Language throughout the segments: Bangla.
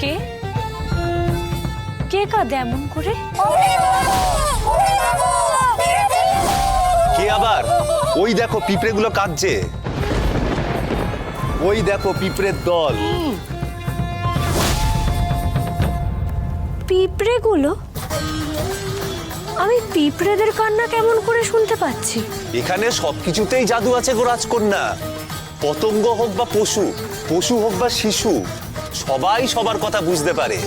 কে? কে কাঁদে এমন করে? কে আবার? ওই দেখো পিঁপড়েগুলো কাঁদছে। ওই দেখো পিঁপড়ের দল। পিঁপড়েগুলো? আমি পিঁপড়েদের কান্না কেমন করে শুনতে পাচ্ছি? এখানে সবকিছুতেই জাদু আছে গো রাজকন্যা। পতঙ্গ হোক বা পশু পশু হোক বা শিশু সবাই সবার কথা বুঝতে পারে।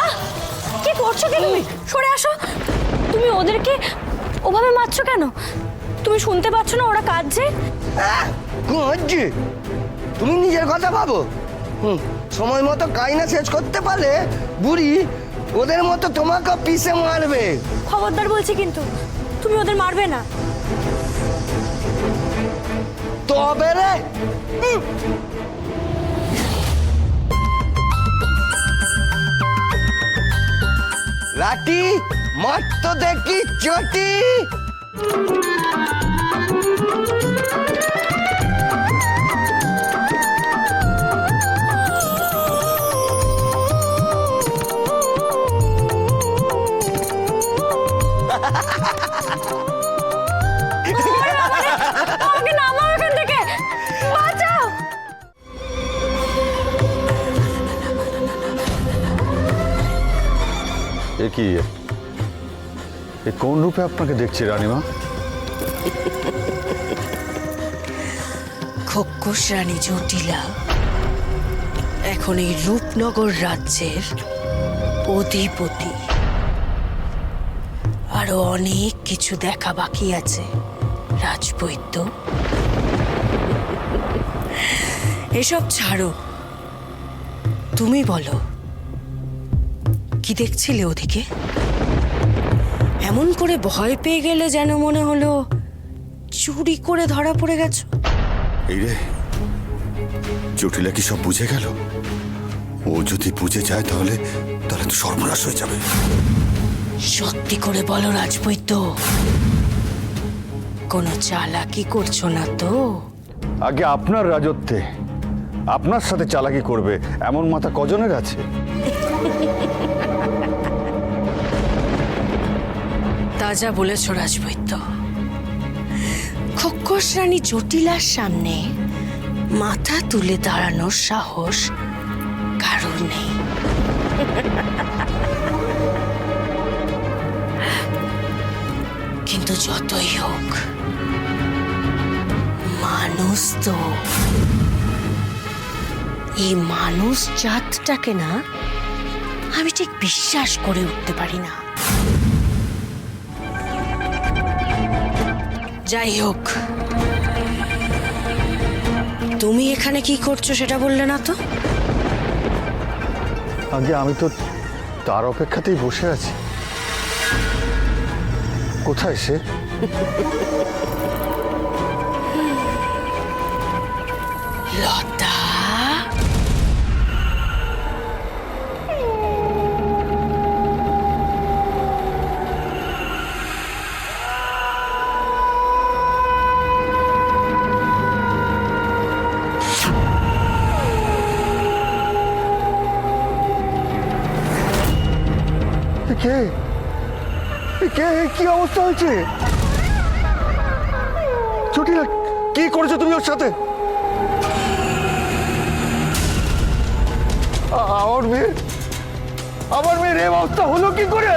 আহ কি করছ কি তুমি? সরে আসো। তুমি ওদেরকে ওভাবে মারছো কেন? তুমি শুনতে পাচ্ছ না ওরা কাঁদছে? হচ্ছে তুমি নিজের কথা ভাবো। হুম সময় মতো কাইনা শেষ করতে পারলে বুড়ি ওদের মতো তোমাকে পিষে মারবে। খবরদার বলছি কিন্তু তুমি ওদের মারবে না। তবে রে। উম। লাঠি মার তো দেখি চটি। কি? কোন রূপে আপনাকে দেখছি, রানীমা? খোকস রানী জটিলা, এখন এই রূপনগর রাজ্যের অধিপতি। আরও অনেক কিছু দেখা বাকি আছে, রাজবৈদ্য। এসব ছাড়ো। তুমি বলো কি দেখছিলে ওদিকে? এমন করে ভয় পেয়ে গেলে যেন মনে হলো চুরি করে ধরা পড়ে গেছো। এই রে জটিলা কি সব বুঝে গেল? ও যদি বুঝে যায় তাহলে তাহলে তো সর্বনাশ হয়ে যাবে। সত্যি করে বলো রাজবৈদ্য কোনো চালাকি করছ না তো? আগে আপনার রাজত্বে আপনার সাথে চালাকি করবে এমন মাথা কজনের আছে? তা যা বলেছ রাজবৈদ্য। খোকস রানী জটিলার সামনে মাথা তুলে দাঁড়ানোর সাহস কারণ নেই। কিন্তু যতই হোক, মানুষ তো এই মানুষ জাতটাকে না আমি ঠিক বিশ্বাস করে উঠতে পারি না। যাই হোক। তুমি এখানে কি করছ সেটা বললে না তো? আগে আমি তো তার অপেক্ষাতেই বসে আছি। কোথায় সে? কে? কে? কি অবস্থা হয়েছে? জটিলা কি করেছ তুমি ওর সাথে? আমার মেয়ে, আমার মেয়ের এ অবস্থা হলো কি করে?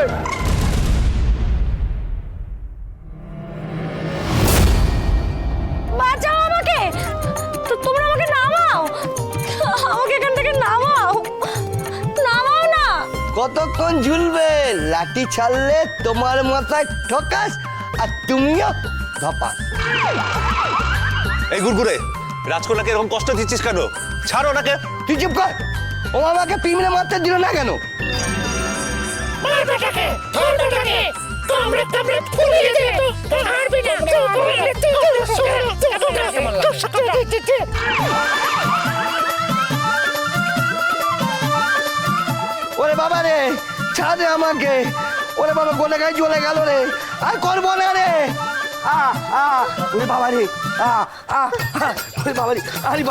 কতক্ষণ ঝুলবে? লাঠি ছাড়লে তোমার মাথায় ঠকাস আর তুমিও ধপাস। এই গুড়গুড়ে রাজকন্যাকে এরকম কষ্ট দিচ্ছিস কেন? ছাড় ওনাকে। তুই চুপ কর। ও আমাকে পিমড়ে মারতে দিল না কেন? মারবেটাকে ছাড় আমাকে। ওরে বাবা গোলে গায়ে জ্বলে গেল রে। আর করব না রে। আ আ ওরে বাবা রে আ আ, ওরে বাবা রে আরে